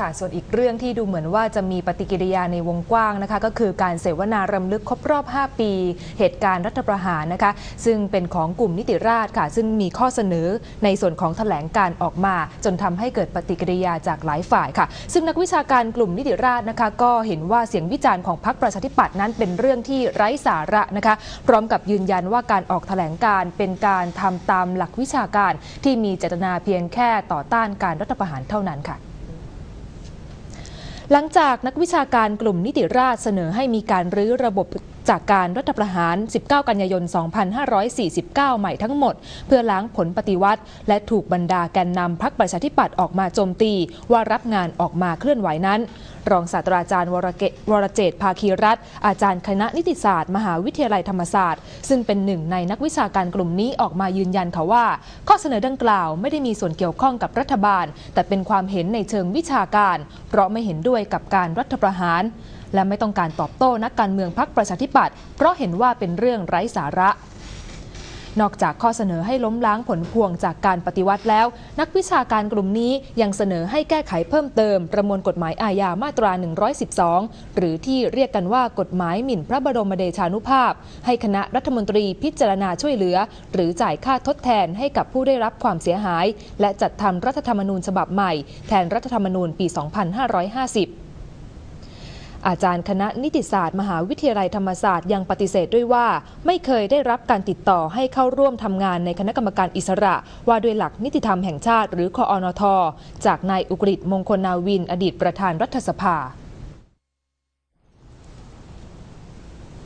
ค่ะ ส่วนอีกเรื่องที่ดูเหมือนว่าจะมีปฏิกิริยาในวงกว้างนะคะ ก็คือการเสวนารำลึกครบรอบ 5 ปี เหตุการณ์รัฐประหารนะคะ ซึ่งเป็นของกลุ่มนิติราษฎร์ค่ะ ซึ่งมีข้อเสนอในส่วนของแถลงการออกมา จนทำให้เกิดปฏิกิริยาจากหลายฝ่ายค่ะ ซึ่งนักวิชาการกลุ่มนิติราษฎร์นะคะ ก็เห็นว่าเสียงวิจารณ์ของพรรคประชาธิปัตย์นั้นเป็นเรื่องที่ไร้สาระนะคะ พร้อมกับยืนยันว่าการออกแถลงการเป็นการทำตามหลักวิชาการ ที่มีเจตนาเพียงแค่ต่อต้านการรัฐประหารเท่านั้นค่ะ หลังจากนักวิชาการกลุ่มนิติราษเสนอให้มีการรื้อระบบจากการรัฐประหาร 19 กันยายน 2549 ใหม่ทั้งหมด เพื่อล้างผลปฏิวัติ และถูกบรรดาแกนนำพรรคประชาธิปัตย์ออกมาโจมตี ว่ารับงานออกมาเคลื่อนไหวนั้น รองศาสตราจารย์วรเกวรเจตภาคีรัฐอาจารย์คณะนิติศาสตร์ มหาวิทยาลัยธรรมศาสตร์ ซึ่งเป็นหนึ่งในนักวิชาการกลุ่มนี้ออกมายืนยันค่ะว่า ข้อเสนอดังกล่าวไม่ได้มีส่วนเกี่ยวข้องกับรัฐบาล แต่เป็นความเห็นในเชิงวิชาการ เพราะไม่เห็นด้วยกับการรัฐประหาร และไม่ต้องการตอบโต้นักการเมืองพรรคประชาธิปัตย์เพราะเห็นว่าเป็นเรื่องไร้สาระ นอกจากข้อเสนอให้ล้มล้างผลพวงจากการปฏิวัติแล้ว นักวิชาการกลุ่มนี้ยังเสนอให้แก้ไขเพิ่มเติม ประมวลกฎหมายอาญามาตรา 112 หรือที่เรียกกันว่ากฎหมายหมิ่นพระบรมเดชานุภาพ ให้คณะรัฐมนตรีพิจารณาช่วยเหลือ หรือจ่ายค่าทดแทนให้กับผู้ได้รับความเสียหาย และจัดทำรัฐธรรมนูญฉบับใหม่ แทนรัฐธรรมนูญปี 2550 อาจารย์คณะนิติศาสตร์มหาวิทยาลัยธรรมศาสตร์ยังปฏิเสธด้วยว่า ไม่เคยได้รับการติดต่อให้เข้าร่วมทำงานในคณะกรรมการอิสระ ว่าด้วยหลักนิติธรรมแห่งชาติ หรือคออนทจากนายอุกฤษมงคลนาวิน อดีตประธานรัฐสภา